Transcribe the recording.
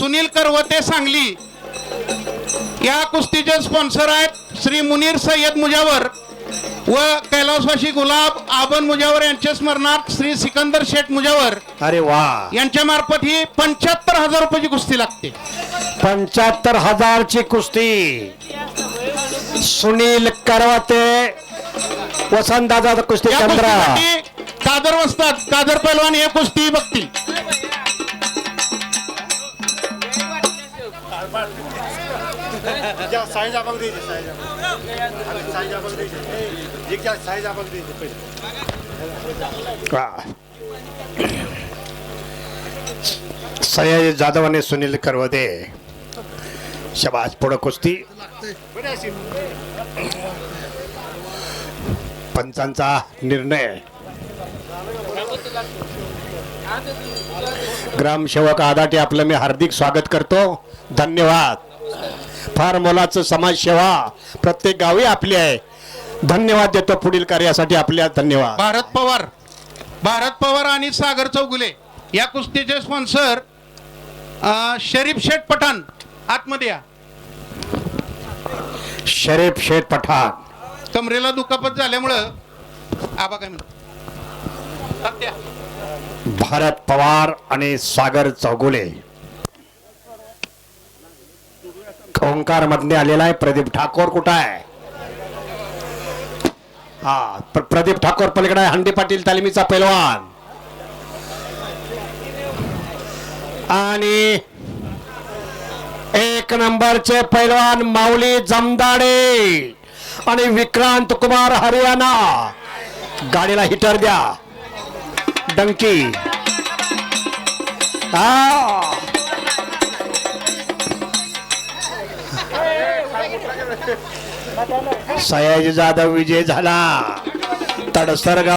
सुनील करवते सांगली. या कुस्तीचे स्पॉन्सर आहेत श्री मुनीर सय्यद मुजावर व कैलासवासी गुलाब आबन मुजावर यांच्या स्मरणार्थ श्री सिकंदर शेठ मुजावर. अरे वा. यांच्या मार्फत ही पंच्याहत्तर हजार रुपयाची कुस्ती लागते. पंच्याहत्तर हजारची कुस्ती. सुनील करवते वसंतदादा कुस्ती या केंद्र कुस्तीसाठी कादर वसतात कादर पैलवान हे कुस्ती बघतील. ज्या साईज आपण द्यायचे साईज आपण साईज आपण ये क्या साईज आपण द्यायचे पहिले वा. सयाजी जाधव आणि सुनील करवदे शबाज पुढं कुस्ती पंचांचा निर्णय ग्रामसेवक आदाटे आपलं मी हार्दिक स्वागत करतो धन्यवाद फार मोलाचं समाजसेवा प्रत्येक गावी आपली आहे. धन्यवाद देतो पुढील कार्यासाठी आपल्या धन्यवाद. भारत पवार भारत पवार आणि सागर चौगुले या कुस्तीचे स्पॉन्सर शरीफ शेठ पठाण आतमध्ये या. शरीफ शेठ पठाण. कमरेला दुखापत झाल्यामुळं आबा काय म्हणतो. भारत पवार आणि सागर चौगुले. ओंकार मधने आलेला आहे प्रदीप ठाकोर कुठं आहे? हा प्र- प्रदीप ठाकोर पलीकडे हंडी पाटील तालिमीचा पैलवान. आणि एक नंबरचे पैलवान माऊली जमदाडे आणि विक्रांत कुमार हरियाणा. गाडीला हिटर द्या. डंकी. हा. सयाजी जाधव विजय झाला. तडसरगाव